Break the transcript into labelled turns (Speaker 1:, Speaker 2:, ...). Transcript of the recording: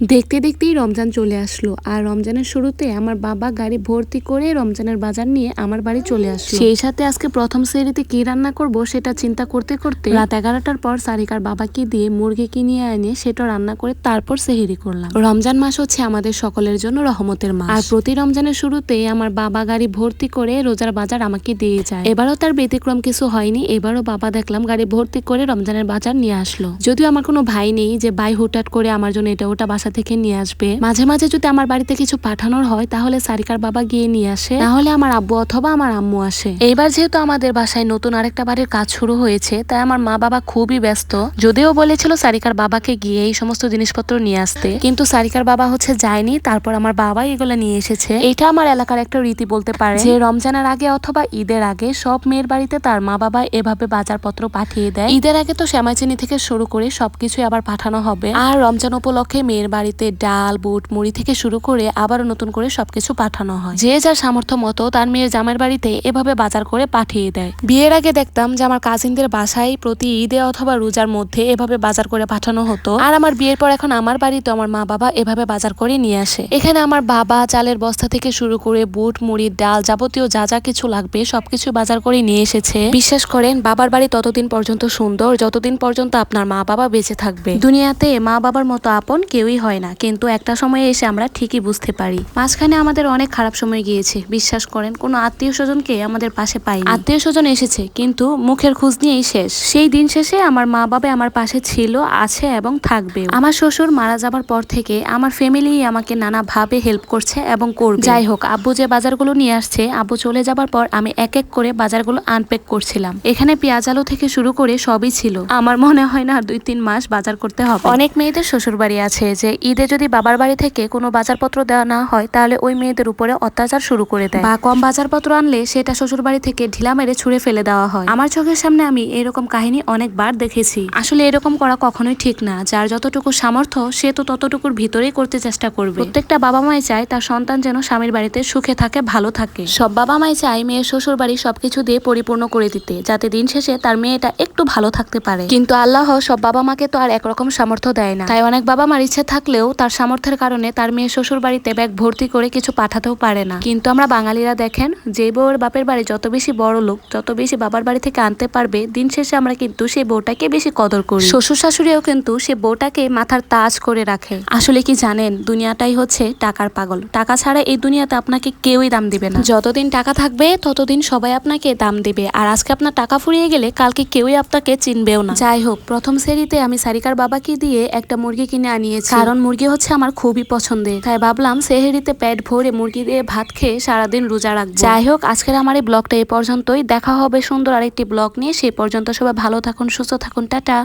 Speaker 1: দেখতে দেখতেই রমজান চলে আসলো। আর রমজানের শুরুতে আমার বাবা গাড়ি ভর্তি করে রমজানের বাজার নিয়ে আমার বাড়ি চলে আসলো। সেই সাথে আজকে প্রথম সেরিতে কি রান্না করব সেটা চিন্তা করতে করতে রাত এগারোটার পর সারিকার বাবাকে দিয়ে মুরগি কিনে এনে সেটা রান্না করে তারপর সেহেরি করলাম। রমজান মাস হচ্ছে আমাদের সকলের জন্য রহমতের মাস। আর প্রতি রমজানের শুরুতে আমার বাবা গাড়ি ভর্তি করে রোজার বাজার আমাকে দিয়ে যায়। এবারও তার ব্যতিক্রম কিছু হয়নি এবারও বাবা দেখলাম গাড়ি ভর্তি করে রমজানের বাজার নিয়ে আসলো। যদিও আমার কোনো ভাই নেই যে ভাই হুটহাট করে আমার জন্য এটা ওটা বাসা থেকে নিয়ে আসবে। মাঝে মাঝে যদি আমার বাড়িতে কিছু পাঠানোর হয়, তাহলে সারিকার বাবা গিয়ে নিয়ে আসে। তাহলে আমার আব্বু অথবা আমার আম্মু আসে। এইবার যেহেতু আমাদের বাসায় নতুন আরেকটা বাড়ির কাজ শুরু হয়েছে, তাই আমার মা বাবা খুবই ব্যস্ত। যদিও বলেছিল সারিকার বাবাকে গিয়ে এই সমস্ত জিনিসপত্র নিয়ে আসতে। কিন্তু সারিকার বাবা হচ্ছে যায়নি, তারপর আমার বাবা এগুলো নিয়ে এসেছে। এটা আমার এলাকার একটা রীতি বলতে পারে। যে রমজানের আগে অথবা ঈদের আগে সব মেয়ের বাড়িতে তার মা বাবা এভাবে বাজারপত্র পাঠিয়ে দেয়। ঈদের আগে তো শ্যামাচিনি থেকে শুরু করে সবকিছু আবার পাঠানো হবে। আর রমজান উপলক্ষে মেয়ের বাড়িতে ডাল, বুট, মুড়ি থেকে শুরু করে আবারও নতুন করে সবকিছু পাঠানো হয়। যে যার সামর্থ্য মতো তার মেয়ের জামের বাড়িতে এভাবে বাজার করে পাঠিয়ে দেয়। বিয়ের আগে দেখতাম যে আমার কাজিনদের বাসায় প্রতি ঈদে অথবা রোজার মধ্যে এভাবে বাজার করে পাঠানো হতো। আর আমার বিয়ের পর এখন আমার বাড়িতে আমার মা বাবা এভাবে বাজার করে নিয়ে আসে। এখানে আমার বাবা চালের বস্তা থেকে শুরু করে বুট, মুড়ি, ডাল যাবতীয় যা যা কিছু লাগবে সবকিছু বাজার করে নিয়ে এসেছে। বিশ্বাস করেন, বাবার বাড়ি ততদিন পর্যন্ত সুন্দর, যতদিন পর্যন্ত আপনার মা বাবা বেঁচে থাকবে। দুনিয়াতে মা বাবার মতো আপন কেউই হয় না, কিন্তু একটা সময়ে এসে আমরা ঠিকই বুঝতে পারি। মাঝখানে আমাদের অনেক খারাপ সময় গিয়েছে, বিশ্বাস করেন। কোনো আত্মীয় স্বজনকে আমাদের পাশে পাই আত্মীয় স্বজন এসেছে, কিন্তু মুখের খোঁজ নিয়েই শেষ। সেই দিন শেষে আমার মা বাবা আমার পাশে ছিল, আছে এবং থাকবে। আমার শ্বশুর মারা যাবার পর থেকে আমার ফ্যামিলি আমাকে নানা ভাবে হেল্প করছে এবং করবে। যাই হোক, আব্বু যে বাজারগুলো নিয়ে আসছে, আব্বু চলে যাবার পর আমি এক এক করে বাজারগুলো আনপ্যাক করছিলাম। এখানে পেঁয়াজ আলু থেকে শুরু করে সবই ছিল। আমার মনে হয় না দুই তিন মাস বাজার করতে হবে। অনেক মেয়েদের শ্বশুর বাড়ি আছে যে ঈদে যদি বাবার বাড়ি থেকে কোনো বাজারপত্র দেওয়া না হয়, তাহলে ওই মেয়েদের উপরে অত্যাচার শুরু করে দেয়। বা কম বাজারপত্র আনলে সেটা শ্বশুর বাড়ি থেকে ঢিলা মেরে ছুঁড়ে ফেলে দেওয়া হয়। আমার চোখের সামনে আমি এরকম কাহিনী অনেকবার দেখেছি। আসলে এরকম করা কখনোই ঠিক না। যার যতটুকু সামর্থ্য, সে তো ততটুকুর ভিতরেই করতে চেষ্টা করবে। প্রত্যেকটা বাবা মাই চায় তার সন্তান যেন স্বামীর বাড়িতে সুখে থাকে, ভালো থাকে। সব বাবা মাই চায় মেয়ের শ্বশুর বাড়ি সবকিছু দিয়ে পরিপূর্ণ করে দিতে, যাতে দিন শেষে তার মেয়েটা একটু ভালো থাকতে পারে। কিন্তু আল্লাহ সব বাবা মাকে তো আর একরকম সামর্থ্য দেয় না। তাই অনেক বাবা মার ইচ্ছে থাকলেও তার সামর্থ্যের কারণে তার মেয়ে শ্বশুর বাড়িতে ব্যাগ ভর্তি করে কিছু পাঠাতেও পারে না। কিন্তু আমরা বাঙালিরা দেখেন, যে বউয়ের বাপের বাড়ি যত বেশি বড় লোক, যত বেশি বাবার বাড়ি থেকে আনতে পারবে, দিন শেষে আমরা কিন্তু সেই বউটাকে বেশি কদর করি। শ্বশুর শাশুড়িও কিন্তু সে বউটাকে মাথার তাজ করে রাখে। আসলে কি জানেন, দুনিয়াটাই হচ্ছে টাকার পাগল। টাকা ছাড়া এই দুনিয়াতে আপনাকে কেউই দাম দিবে না। যতদিন টাকা থাকবে, ততদিন সবাই আপনাকে দাম দিবে। আর আজকে আপনার টাকা ফুরিয়ে গেলে কালকে কেউই আপনাকে চিনবেও না। যাই হোক, প্রথম সেরিতে আমি সারিকার বাবাকে দিয়ে একটা মুরগি কিনে আনিয়েছি। কারণ মুরগি হচ্ছে আমার খুবই পছন্দের। তাই ভাবলাম সেহেরিতে পেট ভরে মুরগি দিয়ে ভাত খেয়ে সারাদিন রোজা রাখব। যাই হোক, আজকের আমার এই ব্লগটা এই পর্যন্তই। দেখা হবে সুন্দর আরেকটি ব্লগ নিয়ে। সেই পর্যন্ত সবাই ভালো থাকুন, সুস্থ থাকুন। টাটা।